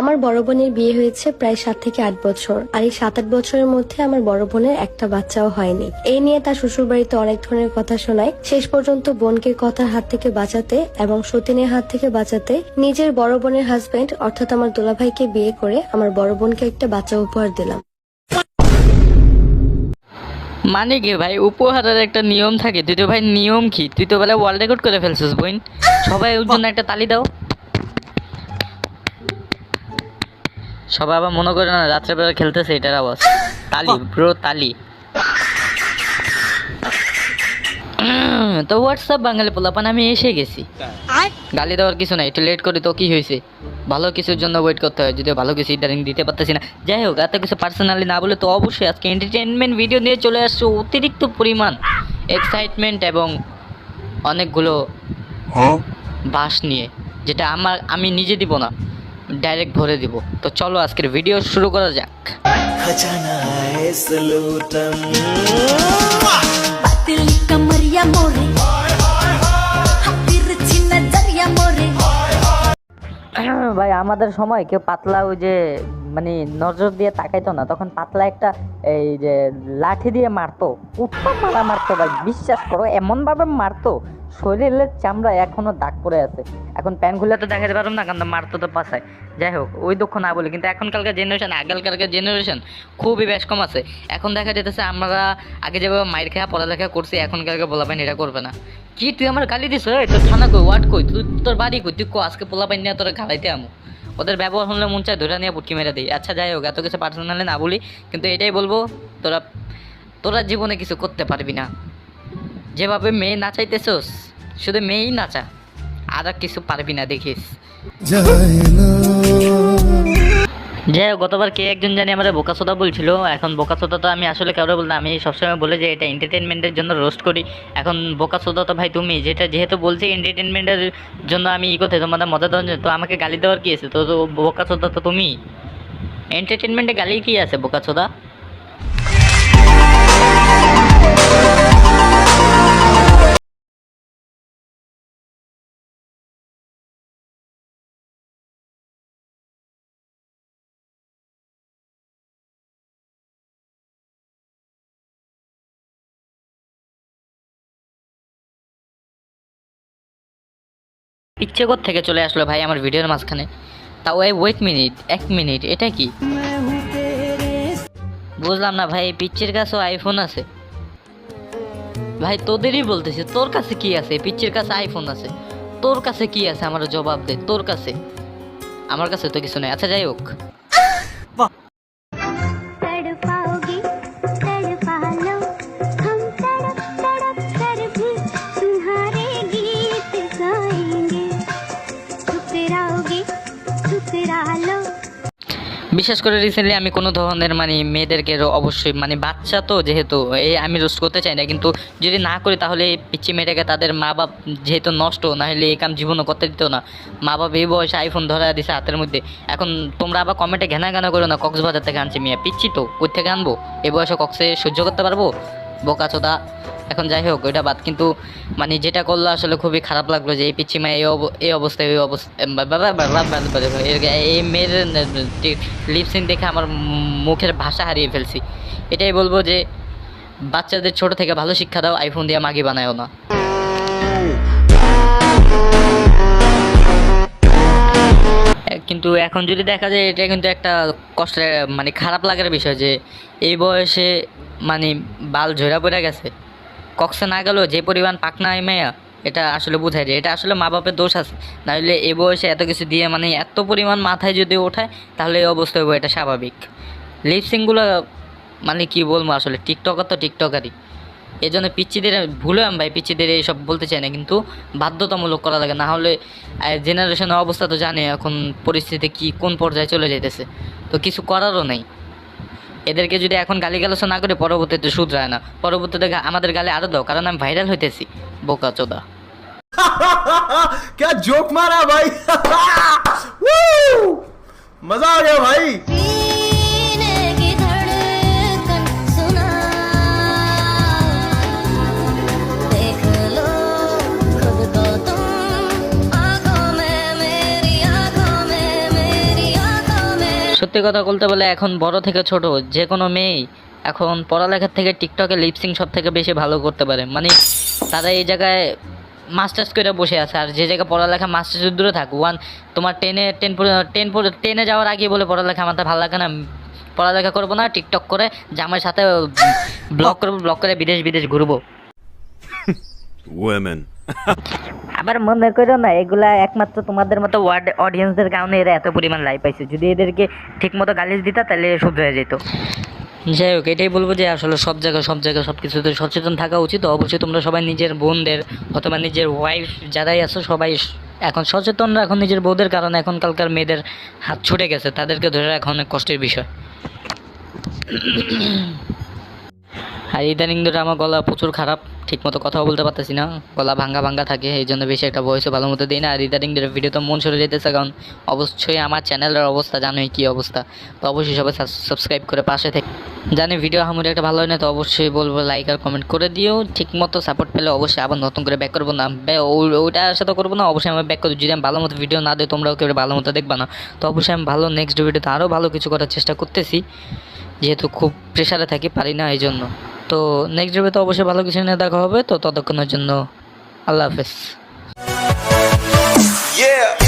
আমার বড় বোনের বিয়ে হয়েছে প্রায় সাত থেকে আট বছর, আর এই সাত আট বছরের মধ্যে আমার বড় বোনের একটা বাচ্চাও হয়নি। এই নিয়ে তার শ্বশুর বাড়িতে অনেক ধরনের কথা শোনায়। শেষ পর্যন্ত বোনকে কথার হাত থেকে বাঁচাতে এবং সতীনের হাত থেকে বাঁচাতে নিজের বড় বোনের হাজবেন্ড অর্থাৎ আমার দুলাভাইকে বিয়ে করে আমার বড় বোনকে একটা বাচ্চা উপহার দিলাম। মানে কি ভাই? উপহারের একটা নিয়ম থাকে। তুই তো ভাই নিয়ম কি? তুই তো বেলা ওয়ার্ল্ড রেকর্ড করে ফেলছিস বোন। সবাই ওর জন্য একটা তালি দাও। সবাই আবার মনে করে না রাত্রেবেলা খেলতেছে এটার আওয়াজ। তালি ব্রো তালি। তো হোয়াটসঅ্যাপ বাঙালি পোলাপান আমি এসে গেছি। গালি দেওয়ার কিছু নাই একটু লেট করে তো কি হয়েছে? ভালো কিছুর জন্য ওয়েট করতে হয় যদি ভালো কিছু ইদারিং দিতে পারতেছি না। যাই হোক এত কিছু পার্সোনালি না বলে তো অবশ্যই আজকে এন্টারটেনমেন্ট ভিডিও নিয়ে চলে আসছে অতিরিক্ত পরিমাণ এক্সাইটমেন্ট এবং অনেকগুলো বাস নিয়ে যেটা আমার আমি নিজে দিব না। ডাইরেক্ট ভরে দিব। তো চলো আজকের ভিডিও শুরু করা যাক। ভাই আমাদের সময় কেউ পাতলা ওই যে মানে নজর দিয়ে তাকাইতো না। তখন পাতলা একটা এই যে লাঠি দিয়ে মারতো। উঠতো মারা মারতো ভাই বিশ্বাস করো এমনভাবে মারতো শরীরের চামড়া এখনও দাগ পড়ে আছে। এখন প্যান্ট খুলে তো দেখাতে পারব না, কারণ মারতো তো পাশায়। যাই হোক, ওই দুঃখ না বলি, কিন্তু এখনকার জেনারেশন আগেকার জেনারেশন খুবই বেশ কম আছে। এখন দেখা যেতেছে আমরা আগে যেভাবে মায়ের খেয়া, পড়ালেখা করছি এখনকার বলাবেন এটা করবে না। কি তুই আমার গালি দিস তোর থানা কই, ওয়ার্ড কই, তুই তোর বাড়ি কই, তুই কো, আজকে পোলাপাইন নিয়ে তোর গালাইতে আমু? ওদের ব্যবহার হলে মন চায় ধরে নিয়ে পুটকি মেরে দিই। আচ্ছা যাই হোক, এত কিছু পার্সোনালি না বলি, কিন্তু এটাই বলব, তোরা তোরা জীবনে কিছু করতে পারবি না। যেভাবে মেয়ে না নাচাইতেছোস শুধু মেয়েই নাচা আর কিছু পারবি না, দেখিস। যাই হোক, গতবার কে একজন জানি আমাদের বোকাসোদা বলছিল, এখন বোকাসোদা তো আমি আসলে কারও বললাম আমি সবসময় বলে যে এটা এন্টারটেনমেন্টের জন্য রোস্ট করি। এখন বোকাসোদা তো ভাই তুমি, যেটা যেহেতু বলছি এন্টারটেনমেন্টের জন্য আমি ই করতে, তোমাদের মজা দেওয়ার তো আমাকে গালি দেওয়ার কি আছে? তো তো বোকাসোদা তো তুমি। এন্টারটেনমেন্টে গালি কি আছে, বোকাসোদা? ইচ্ছে কর থেকে চলে আসলো ভাই আমার ভিডিওর মাঝখানে? তা ওই ওয়েট মিনিট এক মিনিট এটা কি? বুঝলাম না ভাই, পিচ্চির কাছেও আইফোন আছে। ভাই তোদেরই বলতেছে, তোর কাছে কি আছে? পিচ্চির কাছে আইফোন আছে। তোর কাছে কি আছে? আমার জবাব দে, তোর কাছে। আমার কাছে তো কিছু নেই। আচ্ছা যাই হোক। বিশেষ করে রিসেন্টলি আমি কোনো ধরনের মানে মেয়েদেরকে অবশ্যই মানে বাচ্চা তো যেহেতু, এই আমি রোস্ট করতে চাই না, কিন্তু যদি না করি তাহলে পিচ্ছি মেয়েটাকে তাদের মা বাপ যেহেতু নষ্ট না হলে এই কাম জীবনও করতে দিত না। মা বাপ এই বয়সে আইফোন ধরা দিছে হাতের মধ্যে। এখন তোমরা আবার কমেন্টে ঘেনা ঘেনা করো না, কক্সবাজার থেকে আনছি মেয়ে। পিচ্ছি তো কোথা থেকে আনব? এই বয়সে কক্সে সহ্য করতে পারব? বোকা চোদা এখন যাই হোক, ওইটা বাদ। কিন্তু মানে যেটা করল আসলে খুবই খারাপ লাগল যে এই পিচ্ছি মেয়ে এই অব- এই অবস্থায় এই অবস্থা এই মেয়ের লিপসিন দেখে আমার মুখের ভাষা হারিয়ে ফেলছি। এটাই বলব যে বাচ্চাদের ছোট থেকে ভালো শিক্ষা দাও আইফোন দিয়ে মাগি বানায়ও না। কিন্তু এখন যদি দেখা যায়, এটা কিন্তু একটা কষ্টের মানে খারাপ লাগার বিষয় যে এই বয়সে মানে বাল ঝরা পড়ে গেছে। কক্সে না গেলেও যে পরিমাণ পাকনা মেয়া, এটা আসলে বোঝায় যে এটা আসলে মা বাপের দোষ আছে। নাহলে এ বয়সে এত কিছু দিয়ে মানে এত পরিমাণ মাথায় যদি ওঠায়, তাহলে এই অবস্থা হইব, এটা স্বাভাবিক। লিপসিংগুলো মানে কি বলব আসলে টিকটকার তো টিকটকারই। এই জন্য পিচ্ছিদের ভুলে আমি ভাই পিচ্ছিদের এইসব বলতে চাই না, কিন্তু বাধ্যতামূলক করা লাগে। না হলে জেনারেশনের অবস্থা তো জানে এখন পরিস্থিতি কি, কোন পর্যায়ে চলে যেতেছে তো কিছু করারও নেই। এদেরকে যদি এখন গালি গালাসো না করে পরবর্তীতে শুধরায় না পরবর্তীতে গা- আমাদের গালে আরও দাও কারণ আমি ভাইরাল হইতেছি বোকা চোদা क्या जोक मारा भाई Woo! मजा आ गया भाई সত্যি কথা বলতে বলে এখন বড় থেকে ছোট যে কোনো মেয়েই এখন পড়ালেখার থেকে টিকটকে লিপসিং সব থেকে বেশি ভালো করতে পারে। মানে তারা এই জায়গায় মাস্টার্স করে বসে আছে আর যে জায়গায় পড়ালেখা মাস্টার্স দূরে থাক। ওয়ান তোমার টেনে টেন টেন টেনে যাওয়ার আগে বলে পড়ালেখা আমার তো ভালো লাগে না পড়ালেখা করব না টিকটক করে জামাইয়ের সাথে ব্লক করব ব্লক করে বিদেশ বিদেশ ঘুরবো। Women. আবার মনে করো না এগুলা একমাত্র তোমাদের মতো ওয়ার্ড অডিয়েন্সদের কারণে এরা এত পরিমাণ লাইক পাইছে। যদি এদেরকে ঠিক মতো গালিজ দিতা তাহলে শুদ্ধ হয়ে যেত। যাই হোক এটাই বলব যে আসলে সব জায়গায় সব জায়গায় সব কিছুতে সচেতন থাকা উচিত। অবশ্যই তোমরা সবাই নিজের বোনদের অথবা নিজের ওয়াইফ যারাই আছো সবাই এখন সচেতন এখন নিজের বউদের কারণে এখনকালকার মেয়েদের হাত ছুটে গেছে। তাদেরকে ধরে রাখা অনেক কষ্টের বিষয়। আর ইদানিং ধরে আমার গলা প্রচুর খারাপ ঠিক মতো কথাও বলতে পারতেছি না। গলা ভাঙ্গা ভাঙ্গা থাকে, এই জন্য বেশি একটা ভয়েসও ভালো মতো দিই না। আর ইদানিং ধরে ভিডিও তো মন সরে যেতেছে কারণ অবশ্যই আমার চ্যানেলের অবস্থা জানোই কী অবস্থা। তো অবশ্যই সবাই সাবস্ক্রাইব করে পাশে থেকে জানি ভিডিও আমার একটা ভালো হয় না, তো অবশ্যই বলব লাইক আর কমেন্ট করে দিও। ঠিক মতো সাপোর্ট পেলে অবশ্যই আবার নতুন করে ব্যাক করব না। ওইটা সাথে করব না, অবশ্যই আমি ব্যাক করব। যদি আমি ভালো মতো ভিডিও না দিই, তোমরাও কেউ ভালো মতো দেখবা না। তো অবশ্যই আমি ভালো নেক্সট ভিডিওতে আরও ভালো কিছু করার চেষ্টা করতেছি। যেহেতু খুব প্রেশারে থাকি, পারি না এই জন্য। তো নেক্সট ভিডিওতে অবশ্যই ভালো কিছু নিয়ে দেখা হবে, তো ততক্ষণের জন্য আল্লাহ হাফেজ Yeah.